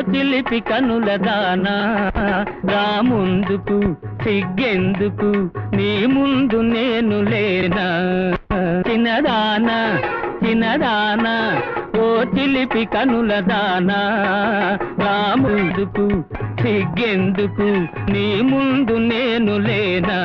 చిలిపి కనుల దానా. రా ముందుకు సిగ్గెందుకు నీ ముందు నేను లేనా. చిన్నదానా చిన్నదానా ఓ చిలిపి కనుల దానా. రా ముందుకు సిగ్గెందుకు నీ ముందు నేను లేనా.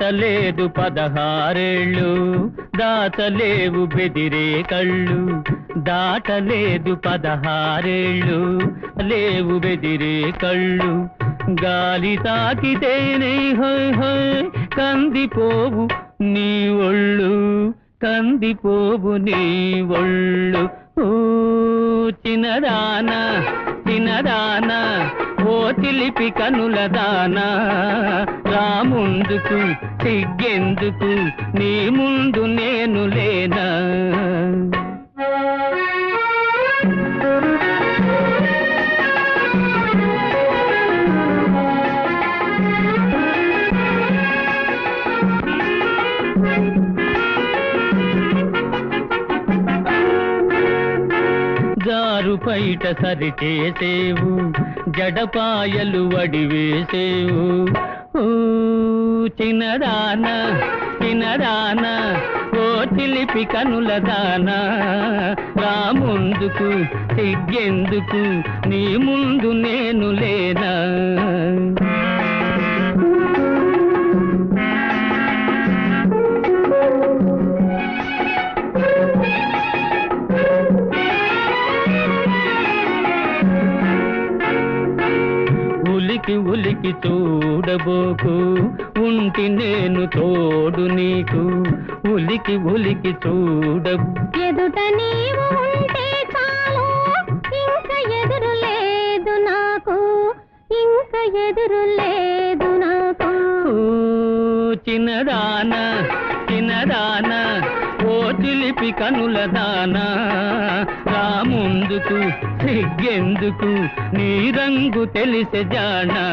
దాటలేదు పదహారేళ్ళు దాటలేవు బెదిరే కళ్ళు. దాటలేదు పదహారేళ్ళు లేవు బెదిరే కళ్ళు. గాలి తాకితేనే హోయ్ హోయ్ కందిపోవు నీ ఒళ్ళు. కందిపోవు నీ ఒళ్ళు. ఓ చిన్నదానా చిన్నదానా. ఓ కనుల దానా. రా ముందుకు సిగ్గెందుకు నీ ముందు నేను లే పైట సరి చేసేవు జడపాయలు వడివేసేవు. ఊ, చిన్నదాన చిన్నదాన ఓ చిలిపి కనుల దానా. రా ముందుకు సిగ్గెందుకు నీ ముందు నేను లేనా. ఉలికి ఉలికి చూడబోకు. ఉంటి నేను తోడు నీకు. ఉలికి ఉలికి చూడబో ఎదుట నీవు ఉంటే చాలు. ఇంక ఎదురు లేదు నాకు. ఇంక ఎదురు లేదు నాకు. చిన్నదానా చిన్నదానా చిలిపి కనుల దానా. రాముందుకు సిగ్గెందుకు నీ రంగు తెలిసే జానా.